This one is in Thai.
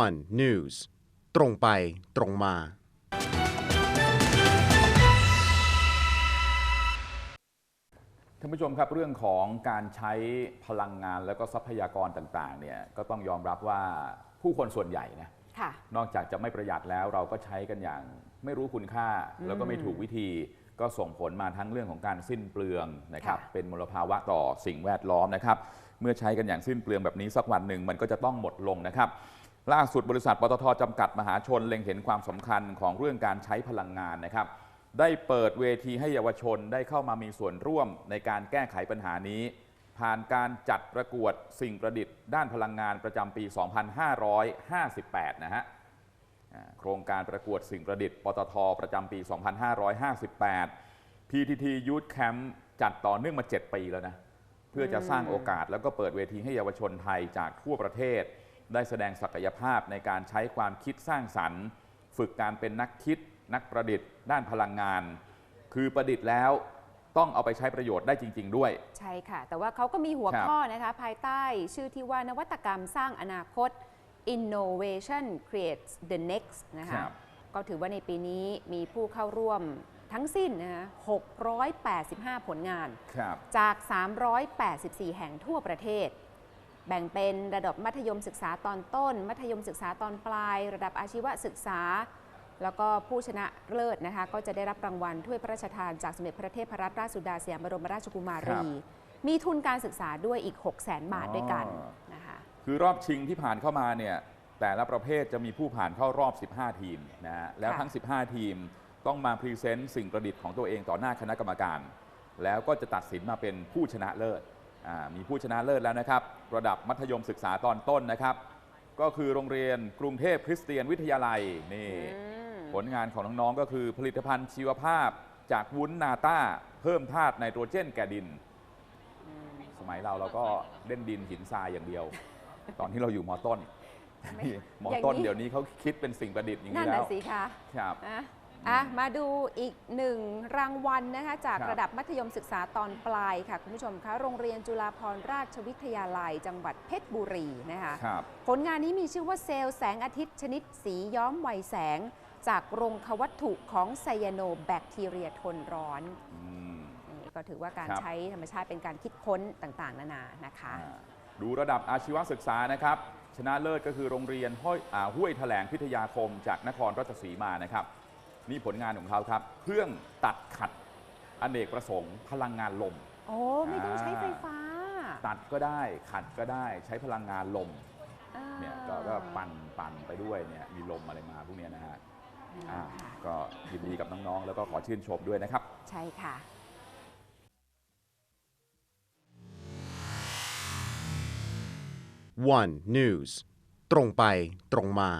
one news ตรงไปตรงมา ท่านผู้ชมครับเรื่องของการใช้พลังงานแล้วก็ทรัพยากรต่างๆเนี่ยก็ต้องยอมรับว่าผู้คนส่วนใหญ่นะค่ะนอกจากจะไม่ประหยัดแล้วเราก็ใช้กันอย่างไม่รู้คุณค่าแล้วก็ไม่ถูกวิธีก็ส่งผลมาทั้งเรื่องของการสิ้นเปลืองนะครับค่ะเป็นมลภาวะต่อสิ่งแวดล้อมนะครับ เมื่อใช้กันอย่างสิ้นเปลืองแบบนี้สักวันหนึ่งมันก็จะต้องหมดลงนะครับ ล่าสุดบริษัทปตทจำกัดมหาชนเล็งเห็นความสำคัญของเรื่องการใช้พลังงานนะครับ ได้เปิดเวทีให้เยาวชนได้เข้ามามีส่วนร่วมในการแก้ไขปัญหานี้ ผ่านการจัดประกวดสิ่งประดิษฐ์ด้านพลังงานประจำปี 2558 นะฮะโครงการประกวดสิ่งประดิษฐ์ปตทประจำปี 2558 PTT Youth Camp จัดต่อเนื่องมา 7 ปีแล้วนะ เพื่อจะสร้างโอกาสแล้วก็เปิดเวทีให้เยาวชนไทยจากทั่วประเทศ ได้แสดงศักยภาพในการใช้ความคิดสร้างสรรค์ ฝึกการเป็นนักคิด นักประดิษฐ์ ด้านพลังงาน คือประดิษฐ์แล้วต้องเอาไปใช้ประโยชน์ได้จริง ๆ ด้วย ใช่ค่ะ แต่ว่าเขาก็มีหัวครับข้อนะคะ ภายใต้ชื่อที่ว่านวัตกรรมสร้างอนาคต innovation creates the next นะครัคะบก็ถือว่าในปีนี้มีผู้เข้าร่วมทั้งสิ้นนะคะ685 ผลงานครับจาก 384 แห่งทั่วประเทศ แบ่งเป็นระดับมัธยมศึกษาตอนต้น มัธยมศึกษาตอนปลาย ระดับอาชีวศึกษา แล้วก็ผู้ชนะเลิศนะคะก็จะได้รับรางวัลถ้วยพระราชทานจากสมเด็จพระเทพรัตนราชสุดาสยามบรมราชกุมาครัรีบมีทุนการศึกษาด้วยอีก 6 0 0 0 0 0บาทด้วยกันอ๋อนะคะคือรอบชิงที่ผ่านเข้ามาเนี่ยแต่ละประเภทจะมีผู้ผ่านเข้ารอบ 15 ทีมนะฮะแล้วทั้ง 15 ทีมต้องมาพรีเซนต์สิ่งประดิษฐ์ของตัวเองต่อหน้าคณะกรรมการ แล้วก็จะตัดสินมาเป็นผู้ชนะเลิศอ่า มีผู้ชนะเลิศแล้วนะครับ ระดับมัธยมศึกษาตอนต้นนะครับ ก็คือโรงเรียนกรุงเทพคริสเตียนวิทยาลัยนี่ผลงานของน้องๆก็คือผลิตภัณฑ์ชีวภาพจากวุ้นนาต้า เพิ่มธาตุไนโตรเจนแก่ดิน สมัยเราเราก็เล่นดินหินทรายอย่างเดียว ตอนที่เราอยู่มอต้นไม่มออย่างนี้ต้นเดี๋ยวนี้เขาคิดเป็นสิ่งประดิษฐ์อย่างนั่นี้นแล้น่ะวสิคะครับ อะอะมาดูอีกหนึ่งรางวัลนะคะจากครับ ระดับมัธยมศึกษาตอนปลายค่ะ คุณผู้ชมคะโรงเรียนจุฬาภรณราชวิทยาลัย จังหวัดเพชรบุรีนะคะ ครับ ผลงานนี้มีชื่อว่าเซลล์แสงอาทิตย์ชนิดสีย้อมไวแสง จากโรงควัตถุของไซยาโนแบคทีเรียทนร้อนอืม นี่ก็ถือว่าการครับ ใช้ธรรมชาติเป็นการคิดค้นต่างๆ นานานะคะ อ่าดูระดับอาชีวศึกษานะครับ ชนะเลิศก็คือโรงเรียนห้วยอ่าห้วยแถลงพิทยาคมจากนครราชสีมานะครับ นี่ผลงานของเขาครับ เครื่องตัดขัดอเนกประสงค์พลังงานลม โอ้ไม่ต้องใช้ไฟฟ้าตัดก็ได้ขัดก็ได้ใช้พลังงานลมอ่าเนี่ยก็ก็ปั่นปั่นไปด้วยเนี่ยมีลมอะไรมาพวกเนี้ยนะฮะอ่าค่ะก็ยินดีกับน้องๆ แล้วก็ขอชื่นชมด้วยนะครับ ใช่ค่ะ one news ตรงไปตรงมา